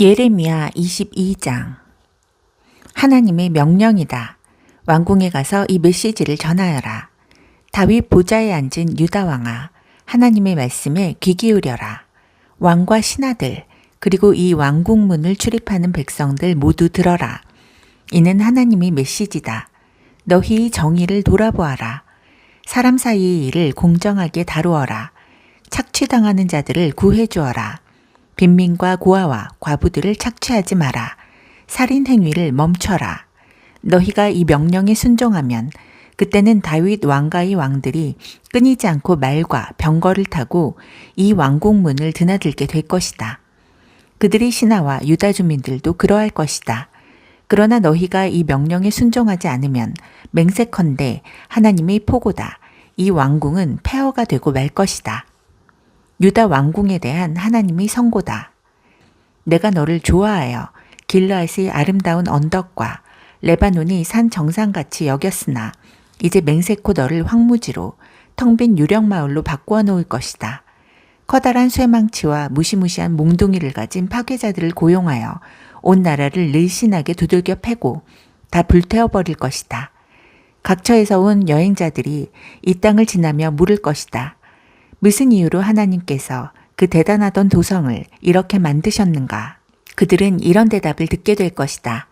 예레미야 22장 하나님의 명령이다. 왕궁에 가서 이 메시지를 전하여라. 다윗 보좌에 앉은 유다 왕아, 하나님의 말씀에 귀 기울여라. 왕과 신하들, 그리고 이 왕궁문을 출입하는 백성들 모두 들어라. 이는 하나님의 메시지다. 너희 정의를 돌아보아라. 사람 사이의 일을 공정하게 다루어라. 착취당하는 자들을 구해 주어라. 빈민과 고아와 과부들을 착취하지 마라. 살인 행위를 멈춰라. 너희가 이 명령에 순종하면 그때는 다윗 왕가의 왕들이 끊이지 않고 말과 병거를 타고 이 왕궁문을 드나들게 될 것이다. 그들이 신하와 유다 주민들도 그러할 것이다. 그러나 너희가 이 명령에 순종하지 않으면 맹세컨대 하나님의 포고다. 이 왕궁은 폐허가 되고 말 것이다. 유다 왕궁에 대한 하나님의 선고다. 내가 너를 좋아하여 길라앗의 아름다운 언덕과 레바논이 산 정상같이 여겼으나 이제 맹세코 너를 황무지로 텅 빈 유령 마을로 바꾸어 놓을 것이다. 커다란 쇠망치와 무시무시한 몽둥이를 가진 파괴자들을 고용하여 온 나라를 늘씬하게 두들겨 패고 다 불태워 버릴 것이다. 각처에서 온 여행자들이 이 땅을 지나며 물을 것이다. 무슨 이유로 하나님께서 그 대단하던 도성을 이렇게 만드셨는가? 그들은 이런 대답을 듣게 될 것이다.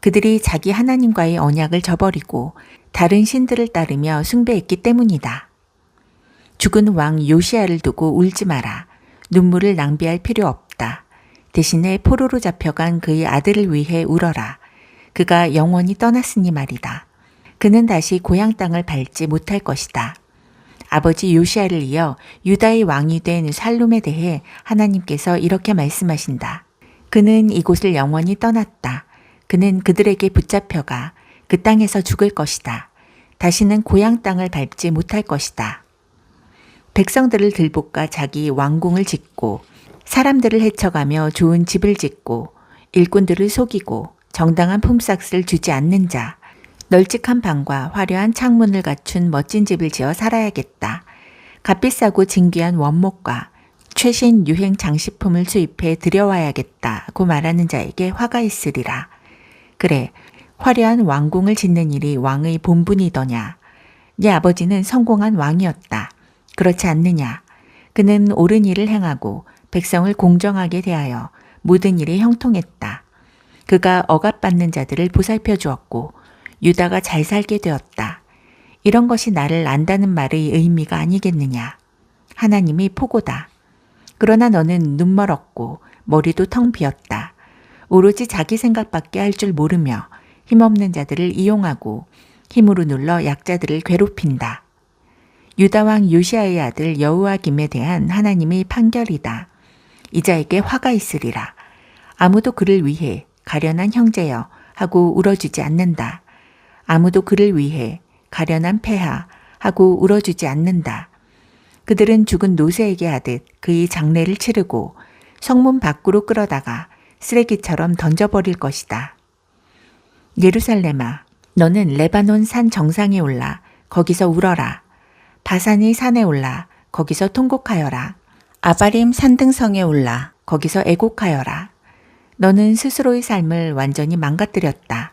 그들이 자기 하나님과의 언약을 저버리고 다른 신들을 따르며 숭배했기 때문이다. 죽은 왕 요시아를 두고 울지 마라. 눈물을 낭비할 필요 없다. 대신에 포로로 잡혀간 그의 아들을 위해 울어라. 그가 영원히 떠났으니 말이다. 그는 다시 고향 땅을 밟지 못할 것이다. 아버지 요시아를 이어 유다의 왕이 된 살룸에 대해 하나님께서 이렇게 말씀하신다. 그는 이곳을 영원히 떠났다. 그는 그들에게 붙잡혀가 그 땅에서 죽을 것이다. 다시는 고향 땅을 밟지 못할 것이다. 백성들을 들볶아 자기 왕궁을 짓고 사람들을 헤쳐가며 좋은 집을 짓고 일꾼들을 속이고 정당한 품삯을 주지 않는 자, 널찍한 방과 화려한 창문을 갖춘 멋진 집을 지어 살아야겠다. 값비싸고 진귀한 원목과 최신 유행 장식품을 수입해 들여와야겠다고 말하는 자에게 화가 있으리라. 그래, 화려한 왕궁을 짓는 일이 왕의 본분이더냐. 네 아버지는 성공한 왕이었다. 그렇지 않느냐. 그는 옳은 일을 행하고 백성을 공정하게 대하여 모든 일에 형통했다. 그가 억압받는 자들을 보살펴 주었고 유다가 잘 살게 되었다. 이런 것이 나를 안다는 말의 의미가 아니겠느냐. 하나님이 포고다. 그러나 너는 눈 멀었고 머리도 텅 비었다. 오로지 자기 생각밖에 할 줄 모르며 힘없는 자들을 이용하고 힘으로 눌러 약자들을 괴롭힌다. 유다왕 요시아의 아들 여우아김에 대한 하나님의 판결이다. 이자에게 화가 있으리라. 아무도 그를 위해 가련한 형제여 하고 울어주지 않는다. 아무도 그를 위해 가련한 폐하 하고 울어주지 않는다. 그들은 죽은 노새에게 하듯 그의 장례를 치르고 성문 밖으로 끌어다가 쓰레기처럼 던져버릴 것이다. 예루살렘아, 너는 레바논 산 정상에 올라 거기서 울어라. 바산의 산에 올라 거기서 통곡하여라. 아바림 산등성에 올라 거기서 애곡하여라. 너는 스스로의 삶을 완전히 망가뜨렸다.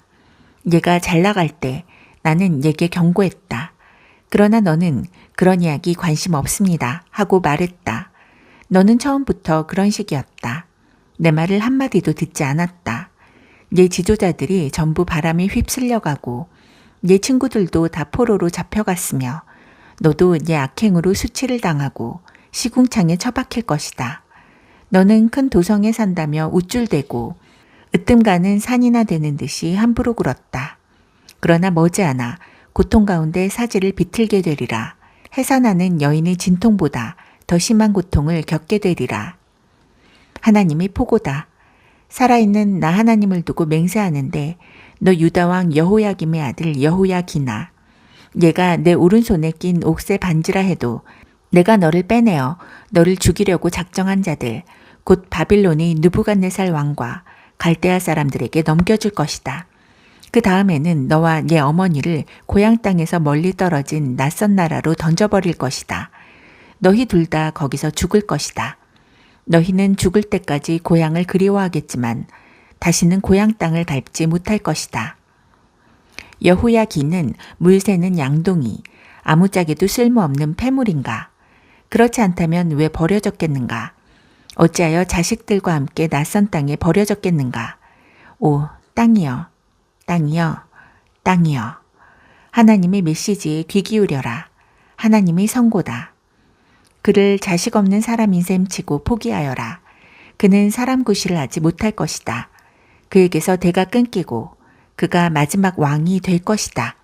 얘가 잘 나갈 때 나는 얘게 경고했다. 그러나 너는 그런 이야기 관심 없습니다. 하고 말했다. 너는 처음부터 그런 식이었다. 내 말을 한마디도 듣지 않았다. 내 지도자들이 전부 바람에 휩쓸려가고 내 친구들도 다 포로로 잡혀갔으며 너도 내 악행으로 수치를 당하고 시궁창에 처박힐 것이다. 너는 큰 도성에 산다며 우쭐대고 으뜸 가는 산이나 되는 듯이 함부로 굴었다. 그러나 머지않아 고통 가운데 사지를 비틀게 되리라. 해산하는 여인의 진통보다 더 심한 고통을 겪게 되리라. 하나님이 포고다. 살아있는 나 하나님을 두고 맹세하는데 너 유다왕 여호야김의 아들 여호야기나 얘가 내 오른손에 낀 옥새 반지라 해도 내가 너를 빼내어 너를 죽이려고 작정한 자들 곧 바빌론의 느부갓네살 왕과 갈대아 사람들에게 넘겨줄 것이다. 그 다음에는 너와 네 어머니를 고향 땅에서 멀리 떨어진 낯선 나라로 던져버릴 것이다. 너희 둘 다 거기서 죽을 것이다. 너희는 죽을 때까지 고향을 그리워하겠지만 다시는 고향 땅을 밟지 못할 것이다. 여호야 기는 물 새는 양동이 아무짝에도 쓸모없는 폐물인가? 그렇지 않다면 왜 버려졌겠는가? 어찌하여 자식들과 함께 낯선 땅에 버려졌겠는가? 오, 땅이여, 땅이여, 땅이여. 하나님의 메시지에 귀 기울여라. 하나님의 선고다. 그를 자식 없는 사람인 셈 치고 포기하여라. 그는 사람 구실을 하지 못할 것이다. 그에게서 대가 끊기고 그가 마지막 왕이 될 것이다.